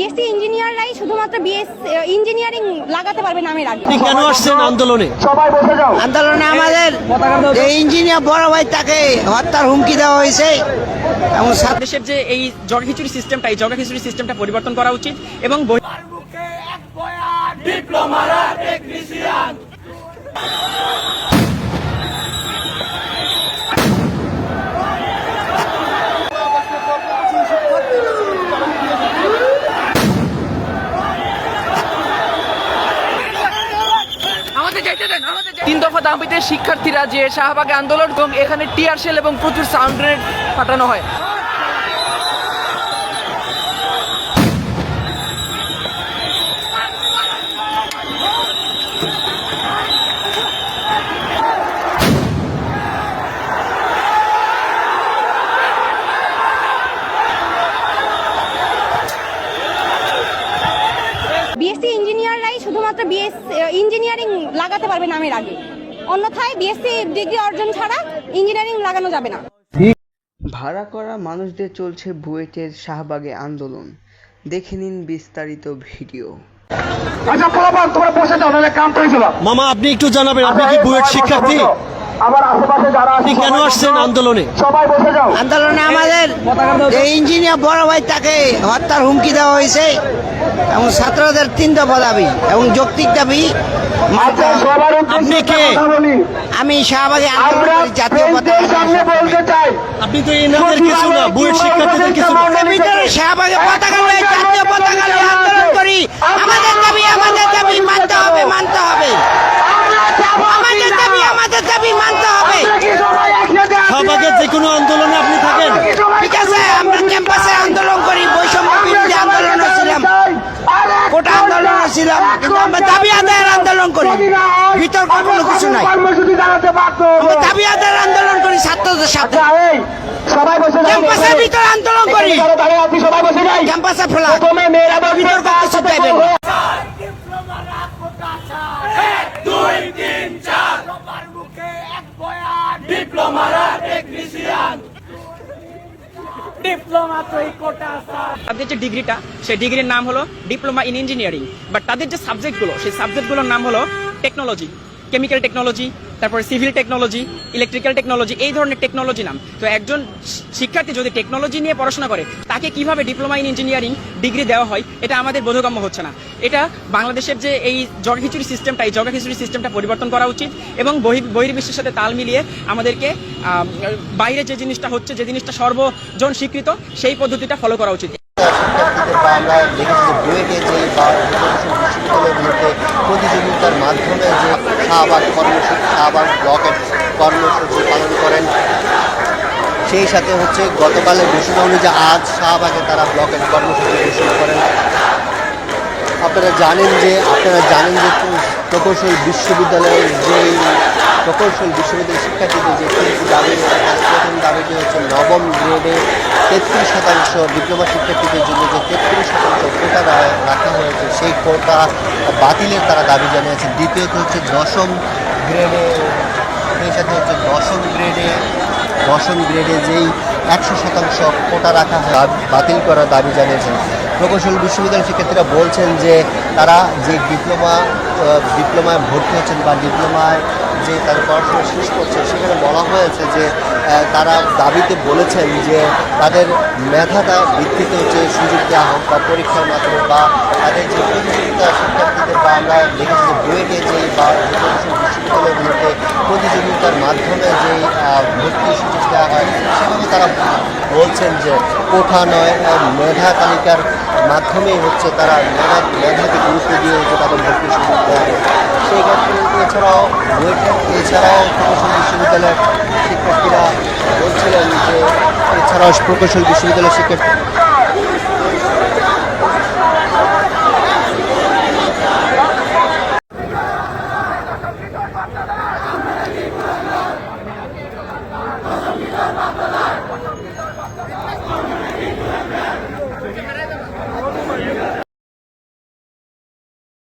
BSc ইঞ্জিনিয়াররাই শুধুমাত্র BS engineering লাগাতে পারবে নামের আগে। কেন আসছেন আন্দোলনে? আন্দোলনে আমাদের যে ইঞ্জিনিয়ার বড় ভাই তাকে হত্যার হুমকি দেওয়া হয়েছে। এবং দেশের যে এই জগ খিচুড়ি সিস্টেমটা এই জগ খিচুড়ি সিস্টেমটা পরিবর্তন করা উচিত এবং বহি- তিন দফা দাবিতে শিক্ষার্থীরা যে শাহবাগে আন্দোলন এবং এখানে টিয়ার সেল এবং প্রচুর সাউন্ড গ্রেনেড ফাটানো হয়। শুধুমাত্র বিএস ইঞ্জিনিয়ারিং লাগাতে পারবে নামের আগে। অন্যথায় বিএসসি ডিগ্রি অর্জন ছাড়া ইঞ্জিনিয়ারিং লাগানো যাবে না। ভাড়া করা মানুষদের চলছে বুয়েটের শাহবাগে আন্দোলন। দেখে নিন বিস্তারিত ভিডিও। আচ্ছা তোমরা বসে যাও নাহলে কাম মামা আপনি একটু জানাবেন আপনি কি বুয়েট শিক্ষার্থী? আমার আশেপাশে যারা আপনি কেন আসছেন আন্দোলনে? সবাই বসে যাও। আন্দোলনে আমাদের ইঞ্জিনিয়ার বড় ভাই তাকে হত্যার হুমকি দেওয়া হয়েছে এবং ছাত্রদের তিন দফা দাবি এবং যৌক্তিক দাবি আচ্ছা আপনি কে? আমি শাহবাগে আন্দোলন আমরা করি জাতীয় বেঞ্চের সামনে বলতে পতাকা চাই। আপনি তো এনাদের কিছু না বুয়েট শিক্ষার্থীদের কিছু শাহবাগে পতাকা জাতীয় পতাকা আন্দোলন করি। আমাদের দাবি আমাদের দাবি মানতে হবে মানতে হবে আমাদের দাবি আমাদের দাবি মানতে হবে আমরা কি সবাই একসাথে আছি? শাহবাগের যে কোনো আন্দোলনে আপনি থাকেন কি সবাই ঠিক আছে আমরা ক্যাম্পাসে আন্দোলন করি বৈষম্য বিরোধী আন্দোলন ছিলাম কোটা আন্দোলন ছিলাম কিন্তু আমরা দাবি আদায়ের আন্দোলন করি। বিতর্ক কোনো কিছু নাই। আমরা দাবি আদায়ের আন্দোলন করি ছাত্রদের সাথে এই সবাই বসে যাও ক্যাম্পাসের ভিতরে আন্দোলন করি। এখানে দাঁড়িয়ে আছি সবাই বসে যাই। ক্যাম্পাসে ফেলা। প্রথমে মেয়েরা বসবে বিতর্ক তার তাদের যে ডিগ্রিটা, সেই ডিগ্রির নাম হলো ডিপ্লোমা ইন ইঞ্জিনিয়ারিং বাট তাদের যে সাবজেক্টগুলো সেই সাবজেক্টগুলোর নাম হলো টেকনোলজি কেমিক্যাল টেকনোলজি তারপরে সিভিল টেকনোলজি ইলেকট্রিক্যাল টেকনোলজি এই ধরনের টেকনোলজি নাম। তো একজন শিক্ষার্থী যদি টেকনোলজি নিয়ে পড়াশোনা করে তাকে কীভাবে ডিপ্লোমা ইন ইঞ্জিনিয়ারিং ডিগ্রি দেওয়া হয় এটা আমাদের বোধগম্য হচ্ছে না। এটা বাংলাদেশের যে এই জগাখিচুড়ি সিস্টেমটা এই জগাখিচুড়ি সিস্টেমটা পরিবর্তন করা উচিত এবং বহি বহির্বিশ্বের সাথে তাল মিলিয়ে আমাদেরকে আম, বাইরে যে জিনিসটা হচ্ছে যে জিনিসটা সর্বজন স্বীকৃত সেই পদ্ধতিটা ফলো করা উচিত। যে যে বিশ্ববিদ্যালয়গুলোতে প্রতিযোগিতার মাধ্যমে যে শাহবাগ কর্মসূচি শাহবাগ ব্লকের কর্মসূচি পালন করেন। সেই সাথে হচ্ছে গতকালের ঘোষণা অনুযায়ী আজ শাহবাগে তারা ব্লকের কর্মসূচি ঘোষণা করেন। আপনারা জানেন যে, আপনারা জানেন যে প্রকৌশল বিশ্ববিদ্যালয়ের যেই প্রকৌশল বিশ্ববিদ্যালয়ের শিক্ষার্থীদের যে তিনটি দাবি, প্রথম দাবিটি হচ্ছে নবম গ্রেডে তেত্রিশ শতাংশ ডিপ্লোমা শিক্ষার্থীদের জন্য যে তেত্রিশ শতাংশ কোটা রাখা হয়েছে, সেই কোটা বাতিলের তারা দাবি জানিয়েছেন। দ্বিতীয়ত হচ্ছে দশম গ্রেডে, সেই সাথে হচ্ছে দশম গ্রেডে দশম গ্রেডে যেই একশো শতাংশ কোটা রাখা বাতিল করার দাবি জানিয়েছেন। প্রকৌশল বিশ্ববিদ্যালয়ের শিক্ষার্থীরা বলছেন যে তারা যে ডিপ্লোমা ডিপ্লোমায় ভর্তি হচ্ছেন বা ডিপ্লোমায় যে তাদের পড়াশোনা শেষ করছে, সেখানে বলা হয়েছে যে তারা দাবিতে বলেছেন যে তাদের মেধাটা ভিত্তিতে হচ্ছে সুযোগ দেওয়া হোক বা পরীক্ষার মাধ্যমে বা তাদের যে প্রতিযোগিতা শিক্ষার্থীদের বা আমরা দেখেছি যে বুয়েটে যে বা মাধ্যমে যে আহ, ভর্তির সুযোগ দেওয়া হয় সেভাবে তারা বলছেন যে কোঠা নয় মেধা তালিকার মাধ্যমেই হচ্ছে তারা মেধা মেধাকে গুরুত্ব দিয়ে হচ্ছে তাদের ভর্তির সুযোগ দেওয়া হয়। সেই ক্ষেত্রে এছাড়াও এছাড়াও প্রকৌশল বিশ্ববিদ্যালয়ের শিক্ষার্থীরা বলছিলেন যে এছাড়াও প্রকৌশল বিশ্ববিদ্যালয়ের শিক্ষার্থী